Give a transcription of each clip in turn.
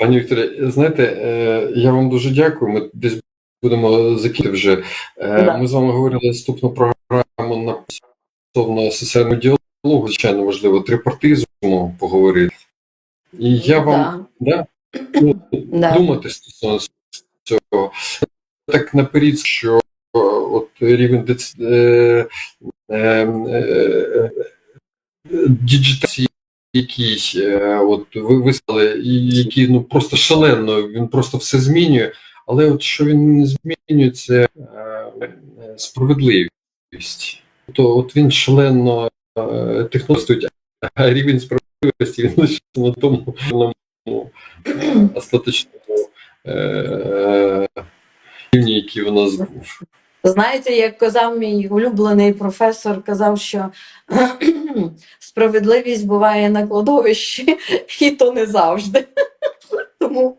Пані Вікторія, знаєте, е, я вам дуже дякую. Ми десь будемо закінчити вже. Е, Да. Ми з вами говорили наступну програму на стосовно соціального діалогу, звичайно, важливо трипартизму поговорити. І я вам да, ну, Да. думати стосовно цього. Так наперед, що е, от рівень дец... е, е, е, діджитації якийсь, е, от ви вислали, і який ну просто шалено, він просто все змінює. Але от що він не змінює, це е, справедливість. То от він шалено е, технологічно, а рівень справедливості він лише на тому ну, е, остаточному е, рівні, який у нас був. Знаєте, як казав мій улюблений професор, казав, що справедливість буває на кладовищі, і то не завжди. Тому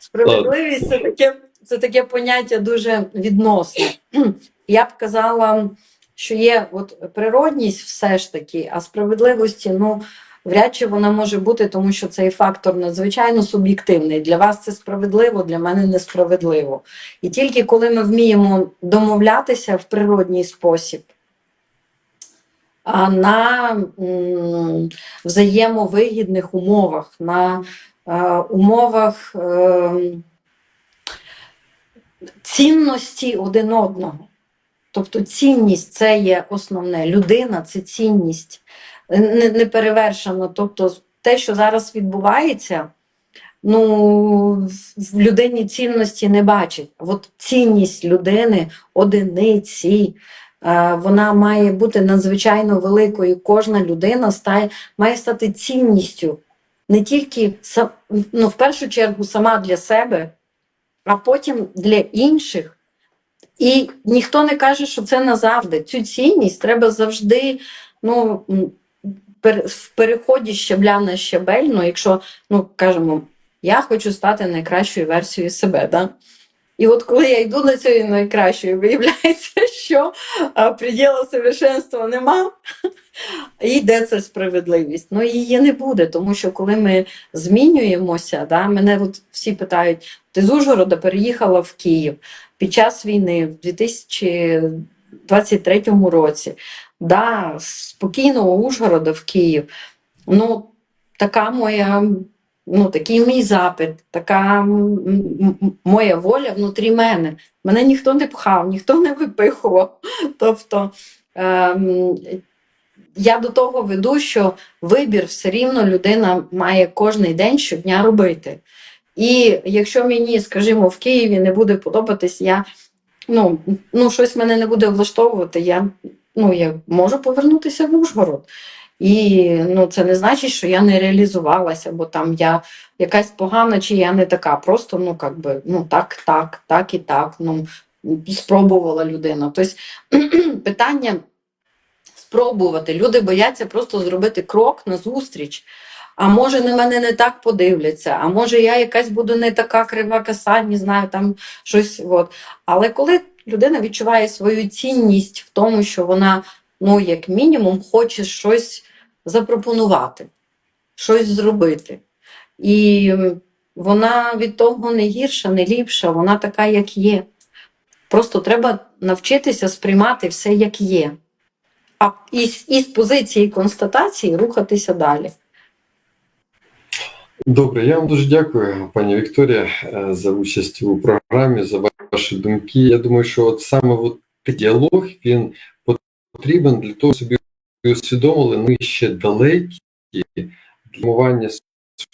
справедливість це таке, це таке поняття дуже відносне. Я б казала, що є от природність все ж таки, а справедливості, ну. Вряд чи вона може бути, тому що цей фактор надзвичайно суб'єктивний. Для вас це справедливо, для мене несправедливо. І тільки коли ми вміємо домовлятися в природній спосіб, на взаємовигідних умовах, на е, умовах е, цінності один одного. Тобто цінність це є основне. Людина це цінність не, не. Тобто, те, що зараз відбувається, ну в людині цінності не бачить. От цінність людини, одиниці, вона має бути надзвичайно великою. Кожна людина стає, має стати цінністю не тільки ну, в першу чергу сама для себе, а потім для інших. І ніхто не каже, що це назавжди. Цю цінність треба завжди ну, в переході щебля на щебель, ну, якщо ну, кажемо, я хочу стати найкращою версією себе. Да? І от коли я йду до цієї найкращої, виявляється, що приділу совершенства нема. І де це справедливість? Ну її не буде, тому що коли ми змінюємося, да, мене от всі питають: ти з Ужгорода переїхала в Київ під час війни в 2023 році. Да, спокійного Ужгорода в Київ. Ну, така моя, ну, такий мій запит, така моя воля внутрі мене. Мене ніхто не пхав, ніхто не випихував. Тобто ем, я до того веду, що вибір все рівно людина має кожний день щодня робити. І якщо мені, скажімо, в Києві не буде подобатись, я ну, ну щось мене не буде влаштовувати, я, ну, я можу повернутися в Ужгород. І ну, це не значить, що я не реалізувалася, бо там я якась погана, чи я не така. Просто ну, как би, ну так, так, так і так. Ну, спробувала людина. Тобто питання спробувати. Люди бояться просто зробити крок назустріч. А може на мене не так подивляться, а може я якась буду не така крива коса, не знаю, там щось. От. Але коли людина відчуває свою цінність в тому, що вона, ну, як мінімум, хоче щось запропонувати, щось зробити. І вона від того не гірша, не ліпша, вона така, як є. Просто треба навчитися сприймати все, як є. А із, із позиції констатації рухатися далі. Добре, я вам дуже дякую, пані Вікторія, е, за участь у програмі, за ваші думки. Я думаю, що от саме от діалог він потрібен для того, щоб собі усвідомили, ми ще далекі формування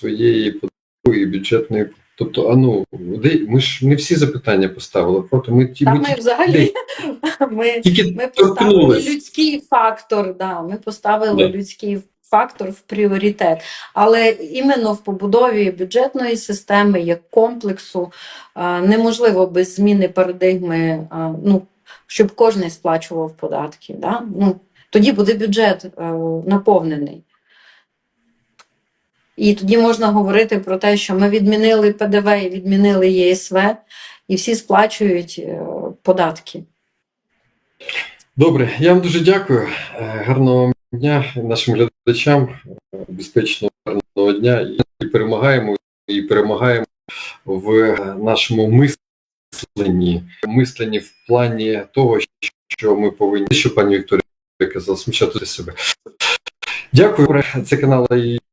своєї податкової бюджетної. Тобто, а ну, де- ми ж не всі запитання поставили, просто ми ті Та ми ми взагалі ми, тільки ми поставили людський фактор, да, ми поставили Да. людський фактор в пріоритет. Але іменно в побудові бюджетної системи як комплексу неможливо без зміни парадигми, ну, щоб кожен сплачував податки. Да? Ну, тоді буде бюджет е, наповнений. І тоді можна говорити про те, що ми відмінили ПДВ і відмінили ЄСВ, і всі сплачують е, податки. Добре, я вам дуже дякую. Е, Гарного дня нашим глядачам, безпечного гарного дня і перемагаємо. і перемагаємо в нашому мисленні, мисленні в плані того, що ми повинні, що пані Вікторія казала, сміщати себе. Дякую. Це канал